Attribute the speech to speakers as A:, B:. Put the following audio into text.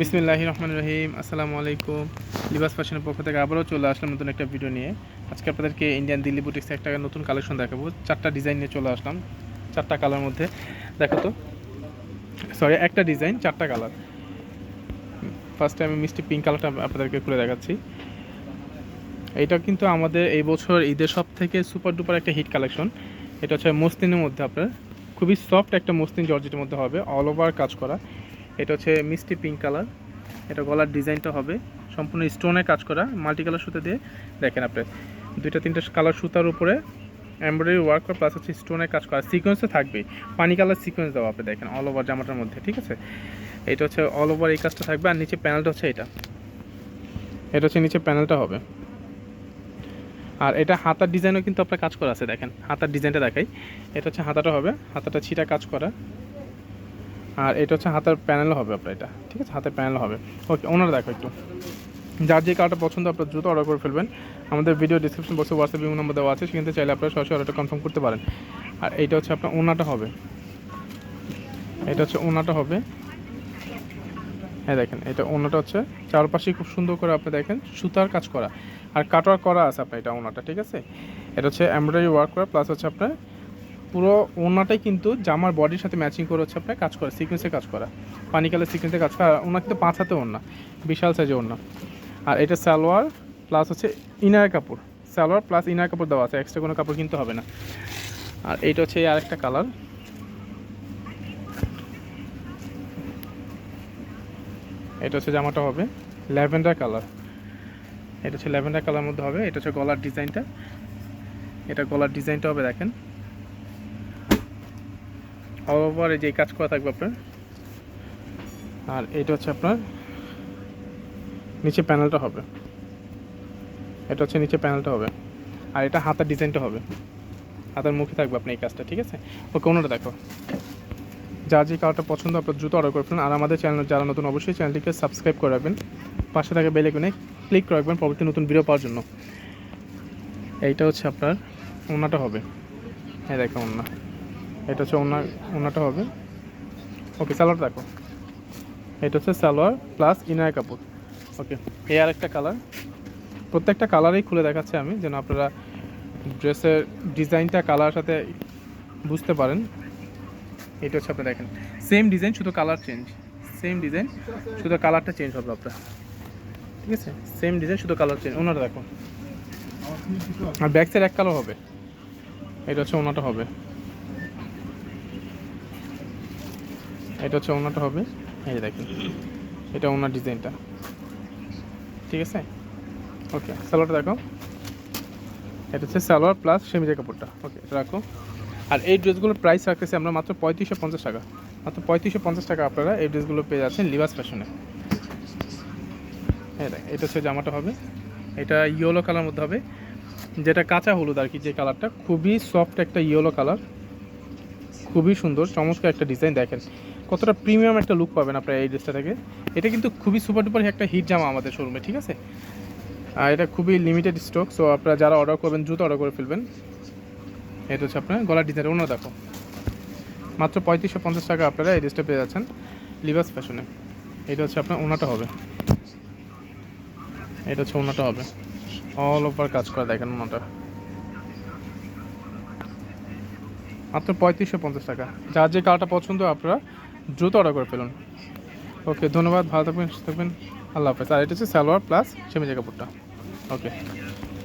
A: বিসমিল্লাহ রহমান রহিম, আসসালামু আলাইকুম। লিবাস ফ্যাশনের পক্ষ থেকে আবারও চলে আসলাম নতুন একটা ভিডিও নিয়ে। আজকে আপনাদেরকে ইন্ডিয়ান দিল্লি বুটিক্স একটা নতুন কালেকশন দেখাবো। চারটা ডিজাইন নিয়ে চলে আসলাম। চারটা কালার মধ্যে, দেখো তো। সরি একটা ডিজাইন চারটা কালার ফার্স্টে আমি মিষ্টি পিঙ্ক কালারটা আপনাদেরকে খুলে দেখাচ্ছি। এটা কিন্তু আমাদের এই বছর ঈদের সব থেকে সুপার ডুপার একটা হিট কালেকশন এটা হচ্ছে মসলিনের মধ্যে আপনার। খুবই সফট একটা মসলিন জর্জেটের মধ্যে হবে। অল ওভার কাজ করা। এটা হচ্ছে মিষ্টি পিঙ্ক কালার এটা গলার ডিজাইনটা হবে। সম্পূর্ণ স্টোনে কাজ করা মাল্টি কালার সুতা দিয়ে। দেখেন আপনি, দুইটা, তিনটা কালার সুতার উপরে এমব্রয়ডারি ওয়ার্ক করা প্লাস হচ্ছে স্টোনে কাজ করা। সিকোয়েন্সও থাকবে পানি কালার সিকোয়েন্স দেওয়া আপনি দেখেন অল ওভার জামাটার মধ্যে, ঠিক আছে? এটা হচ্ছে অল ওভার এই কাজটা থাকবে, আর নিচে প্যানেলটা হচ্ছে এটা। এটা হচ্ছে নিচে প্যানেলটা হবে। আর এটা হাতার ডিজাইনও কিন্তু আপনার কাজ করা আছে, দেখেন। হাতার ডিজাইনটা দেখাই। এটা হচ্ছে হাতাটা হবে, হাতাটা ছিটা কাজ করা। আর এটা হচ্ছে হাতের প্যানেল হবে আপনার এটা, ঠিক আছে? হাতের প্যানেল হবে। ওকে ওনারা দেখো একটু। যার যে কালারটা পছন্দ, আপনার দ্রুত অর্ডার করে ফেলবেন। আমাদের ভিডিও ডিসক্রিপশন বক্সে হোয়াটসঅ্যাপ বিভিন্ন নাম্বার দেওয়া আছে, সেখান চাইলে আপনারা সরাসরি অর্ডারটা কনফার্ম করতে পারেন। আর এইটা হচ্ছে আপনার ওনাটা হবে। এটা হচ্ছে ওনাটা হবে। হ্যাঁ দেখেন, এটা ওনাটা হচ্ছে চারপাশে খুব সুন্দর করে আপনি দেখেন, সুতার কাজ করা। আর কাটওয়ার করা আছে আপনার এটা ওনাটা, ঠিক আছে? এটা হচ্ছে এমব্রয়ডারি ওয়ার্ক করা প্লাস হচ্ছে আপনার পুরো ওনাটাই কিন্তু জামার বডির সাথে ম্যাচিং করে হচ্ছে আপনার কাজ করা সিকোয়েন্সে কাজ করা। পানি কালার সিকোয়েন্সে কাজ করা ওনা কিন্তু পাঁচ হাতে ওনা বিশাল সাইজে ওনা আর এটা সালোয়ার প্লাস হচ্ছে ইনার কাপড়। সালোয়ার প্লাস ইনার কাপড় দেওয়া আছে এক্সট্রা কোনো কাপড় কিনতে হবে না। আর এইটা হচ্ছে আরেকটা কালার এটা হচ্ছে জামাটা হবে ল্যাভেন্ডার কালার এটা হচ্ছে ল্যাভেন্ডার কালার মধ্যে হবে, এটা হচ্ছে গলার ডিজাইনটা এটা গলার ডিজাইনটা হবে দেখেন। ওভার যে কাজ করা থাকবে আপনার। আর এটা হচ্ছে আপনার নিচে প্যানেলটা হবে। এটা হচ্ছে নিচে প্যানেলটা হবে। আর এটা হাতার ডিজাইনটা হবে। হাতার মুখে থাকবে আপনার এই কাজটা, ঠিক আছে? ওকে অন্যটা দেখো। যার যে কালারটা পছন্দ, আপনার দ্রুত অর্ডার করে আর আমাদের চ্যানেল যারা নতুন, অবশ্যই চ্যানেলটিকে সাবস্ক্রাইব করে রাখবেন। পাশে থাকা বেল আইকনে ক্লিক করে রাখবেন পরবর্তী নতুন ভিডিও পাওয়ার জন্য। এইটা হচ্ছে আপনার ওনাটা হবে। হ্যাঁ দেখো ওনা এটা হচ্ছে ওনা, ওনাটা হবে। ওকে সালোয়ার দেখো। এটা হচ্ছে সালোয়ার প্লাস ইনার কাপড়। ওকে এই আর একটা কালার প্রত্যেকটা কালারেই খুলে দেখাচ্ছি আমি, যেন আপনারা ড্রেসের ডিজাইনটা কালার সাথে বুঝতে পারেন। এটা হচ্ছে আপনি দেখেন। সেম ডিজাইন শুধু কালার চেঞ্জ সেম ডিজাইন শুধু কালারটা চেঞ্জ হবে আপনার। ঠিক আছে? সেম ডিজাইন শুধু কালার চেঞ্জ ওনাটা দেখো। আর ব্যাক সাইড এক কালার হবে। এটা হচ্ছে ওনাটা হবে। এটা হচ্ছে ওনাটা হবে। এই দেখেন এটা ওনার ডিজাইনটা। ঠিক আছে? ওকে সালোয়ারটা দেখো। এটা হচ্ছে সালোয়ার প্লাস সেমিজের কাপড়টা। ওকে এটা রাখো। আর এই ড্রেসগুলোর প্রাইস রাখতেছি আমরা মাত্র পঁয়ত্রিশশো পঞ্চাশ টাকা। মাত্র পঁয়ত্রিশশো পঞ্চাশ টাকা আপনারা এই ড্রেসগুলো পেয়ে যাচ্ছেন লিবাস ফ্যাশনে হ্যাঁ দেখ এটা হচ্ছে জামাটা হবে। এটা ইয়েলো কালার মধ্যে হবে। যেটা কাঁচা হলুদ আর কি যে কালারটা খুবই সফট একটা ইয়েলো কালার খুবই সুন্দর, চমৎকার একটা ডিজাইন দেখেন। কতটা প্রিমিয়াম একটা লুক পাবেন আপনার এই ড্রেসটা থেকে। এটা কিন্তু খুবই সুপার ডুপার একটা হিট জামা আমাদের শোরুমে ঠিক আছে? আর এটা খুবই লিমিটেড স্টক সো আপনারা যারা অর্ডার করবেন, দ্রুত অর্ডার করে ফেলবেন। এটা হচ্ছে আপনার গলার ডিজাইন অন্য দেখো। মাত্র পঁয়ত্রিশশো পঞ্চাশ টাকা আপনারা এই ড্রেসটা পেয়ে যাচ্ছেন লিবাস ফ্যাশনে এটা হচ্ছে আপনার ওনাটা হবে। এটা হচ্ছে ওনাটা হবে। অল ওভার কাজ করা দেখেন ওনাটা। মাত্র পঁয়ত্রিশশো পঞ্চাশ টাকা। যার যে কালারটা পছন্দ আপনারা দ্রুত অর্ডার করে ফেলুন। ওকে ধন্যবাদ, ভালো থাকবেন, সুস্থ থাকবেন। আল্লাহ হাফেজ। আর এটা হচ্ছে সালোয়ার প্লাস সেমিজা কাপড়টা ওকে